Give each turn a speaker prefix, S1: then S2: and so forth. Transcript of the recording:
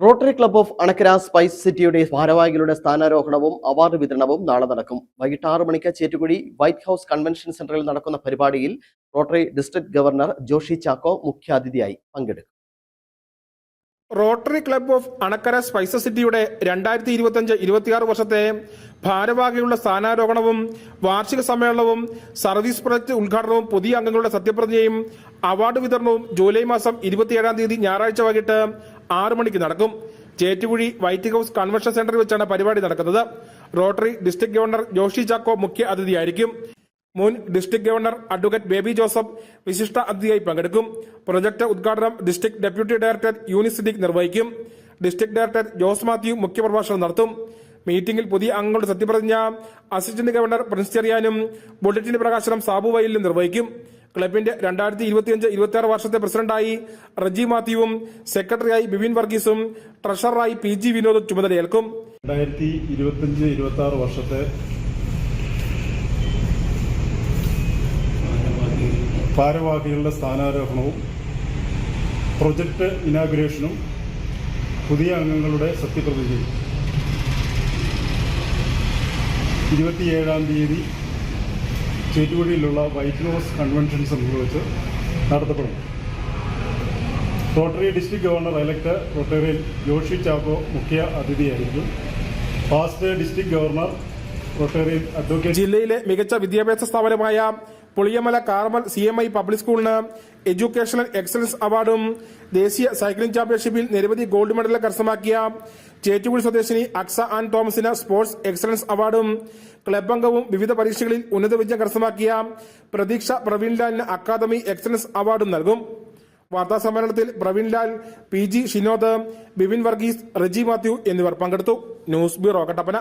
S1: Rotary Club of Anakkara spice സിറ്റിയുടെ ഭാരവാഹികളുടെ സ്ഥാനാരോഹണവും award വിതരണവും നാളെ നടക്കും. വൈകിട്ട് ആറ് മണിക്ക് ചേറ്റുകുടി വൈറ്റ് ഹൌസ് കൺവെൻഷൻ സെന്ററിൽ നടക്കുന്ന പരിപാടിയിൽ Rotary district governor Joshy Chacko മുഖ്യാതിഥിയായി പങ്കെടുക്കും.
S2: Rotary Club of Anakkara spice സിറ്റിയുടെ രണ്ടായിരത്തി ഇരുപത്തിയഞ്ച് ഇരുപത്തിയാറ് വർഷത്തെ ഭാരവാഹികളുടെ സ്ഥാനാരോഹണവും വാർഷിക സമ്മേളനവും സർവീസ് പ്രൊജക്ട് ഉദ്ഘാടനവും പുതിയ അംഗങ്ങളുടെ സത്യപ്രതിജ്ഞയും അവാർഡ് വിതരണവും ജൂലൈ മാസം ഇരുപത്തിയേഴാം തീയതി ഞായറാഴ്ച വൈകിട്ട് ആറ് മണിക്ക് നടക്കും. ചേറ്റുകുഴി വൈറ്റ് ഹൌസ് കൺവെൻഷൻ സെന്ററിൽ വെച്ചാണ് പരിപാടി നടക്കുന്നത്. Rotary district governor Joshy Chacko മുഖ്യ അതിഥിയായിരിക്കും. മുൻ district governor advocate Baby Joseph വിശിഷ്ട അതിഥിയായി പങ്കെടുക്കും. പ്രൊജക്ട് ഉദ്ഘാടനം ഡിസ്ട്രിക്ട് ഡെപ്യൂട്ടി ഡയറക്ടർ യൂനിസ് നിർവഹിക്കും. ഡിസ്ട്രിക്ട് ഡയറക്ടർ ജോസ് മാത്യു മുഖ്യപ്രഭാഷണം നടത്തും. മീറ്റിംഗിൽ പുതിയ അംഗങ്ങളുടെ സത്യപ്രതിജ്ഞ അസിസ്റ്റന്റ് ഗവർണർ പ്രിൻസ് ചെറിയാനും ബുള്ളറ്റിൻ പ്രകാശനം സാബു വൈലിലും നിർവഹിക്കും. ക്ലബിന്റെ രണ്ടായിരത്തി ഇരുപത്തിയഞ്ച് ഇരുപത്തിയാറ് വർഷത്തെ പ്രസിഡന്റായി റജി മാത്യുവും സെക്രട്ടറിയായി ബിബിൻ വർഗീസും ട്രഷററായി പി ജി വിനോദ് ചുമതലയേൽക്കും.
S3: രണ്ടായിരത്തി ഇരുപത്തഞ്ച് ഇരുപത്തി ആറ് വർഷത്തെ ഭാരവാഹികളുടെ സ്ഥാനാരോഹണവും പ്രൊജക്ട് ഇനാഗുറേഷനും പുതിയ അംഗങ്ങളുടെ സത്യപ്രതിജ്ഞയും. ഇരുപത്തിയേഴാം തീയതി ചേറ്റുകുഴിയിലുള്ള വൈറ്റ് ഹൗസ് കൺവെൻഷൻ സെന്ററിൽ വെച്ച് റോട്ടറി ഡിസ്ട്രിക്ട് ഗവർണർ എലക്ട് റോട്ടറിയിൽ ജോഷി ചാക്കോ മുഖ്യ അതിഥിയായിരിക്കും. പാസ്റ്റ് ഡിസ്ട്രിക്ട് ഗവർണർ റോട്ടറിയിൽ അഡ്വക്കേറ്റ്
S2: ജില്ലയിലെ മികച്ച വിദ്യാഭ്യാസ സ്ഥാപനമായ Puliyamala Carmel C M I public സ്കൂളിന് എഡ്യൂക്കേഷണൽ എക്സലൻസ് അവാർഡും ദേശീയ സൈക്ലിംഗ് ചാമ്പ്യൻഷിപ്പിൽ നിരവധി ഗോൾഡ് മെഡലുകൾ കരസ്ഥമാക്കിയ ചേറ്റുകുഴി സ്വദേശിനി അക്സ ആൻ തോമസിന് സ്പോർട്സ് എക്സലൻസ് അവാർഡും ക്ലബ് അംഗവും വിവിധ പരീക്ഷകളിൽ ഉന്നത വിജയം കരസ്ഥമാക്കിയ പ്രതീക്ഷ പ്രവീൺലാലിന് അക്കാദമി എക്സലൻസ് അവാർഡും നൽകും. വാർത്താ സമ്മേളനത്തിൽ പ്രവീൺലാൽ പി ജി ഷിനോദ് ബിബിൻ വർഗീസ് റജി മാത്യു എന്നിവർ പങ്കെടുത്തു. News bureau Kattappana.